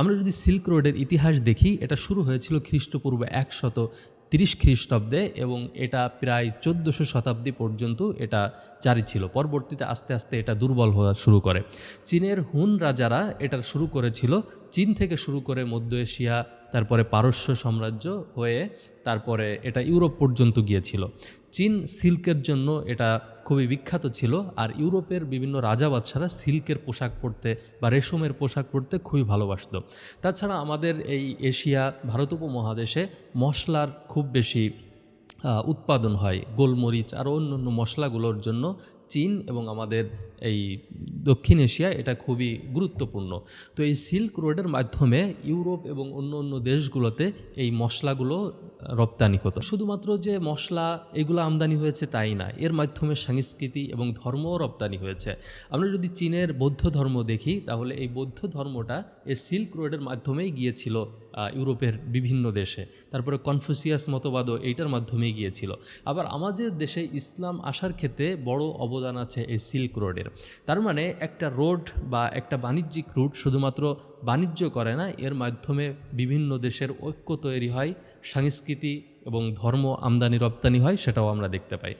আমরা যদি সিল্ক রোডের ইতিহাস দেখি, এটা শুরু হয়েছিল খ্রিস্টপূর্ব একশত তিরিশ খ্রিস্টাব্দে এবং এটা প্রায় চোদ্দোশো শতাব্দী পর্যন্ত এটা জারি ছিল। পরবর্তীতে আস্তে আস্তে এটা দুর্বল হওয়া শুরু করে। চীনের হুন রাজারা এটা শুরু করেছিল। চীন থেকে শুরু করে মধ্য এশিয়া তারপরে পারস্য সাম্রাজ্য হয়ে তারপরে এটা ইউরোপ পর্যন্ত গিয়েছিল। চীন সিল্কের জন্য এটা খুবই বিখ্যাত ছিল আর ইউরোপের বিভিন্ন রাজা বাদশারা সিল্কের পোশাক পরতে বা রেশমের পোশাক পরতে খুবই ভালোবাসত। তাছাড়া আমাদের এই এশিয়া, ভারত উপমহাদেশে মশলার খুব বেশি উৎপাদন হয়। গোলমরিচ আর অন্য অন্য মশলাগুলোর জন্য চীন এবং আমাদের এই দক্ষিণ এশিয়া এটা খুবই গুরুত্বপূর্ণ। তো এই সিল্ক রোডের মাধ্যমে ইউরোপ এবং অন্য অন্য দেশগুলোতে এই মশলাগুলো রপ্তানি হতো। শুধুমাত্র যে মশলা এগুলো আমদানি হয়েছে তাই না, এর মাধ্যমে সংস্কৃতি এবং ধর্মও রপ্তানি হয়েছে। আমরা যদি চীনের বৌদ্ধ ধর্ম দেখি, তাহলে এই বৌদ্ধ ধর্মটা এই সিল্ক রোডের মাধ্যমেই গিয়েছিল ইউরোপের বিভিন্ন দেশে। তারপরে কনফুসিয়াস মতবাদও এইটার মাধ্যমেই গিয়েছিল। আবার আমাদের দেশে ইসলাম আসার ক্ষেত্রে বড় অবদান আছে এই সিল্ক রোডের। তার মানে একটা রোড বা একটা বাণিজ্যিক রুট শুধুমাত্র বাণিজ্য করে না, এর মাধ্যমে বিভিন্ন দেশের ঐক্য তৈরি হয় সংস্কৃতি এবং ধর্ম আমদানি রপ্তানি হয় সেটাও আমরা দেখতে পাই।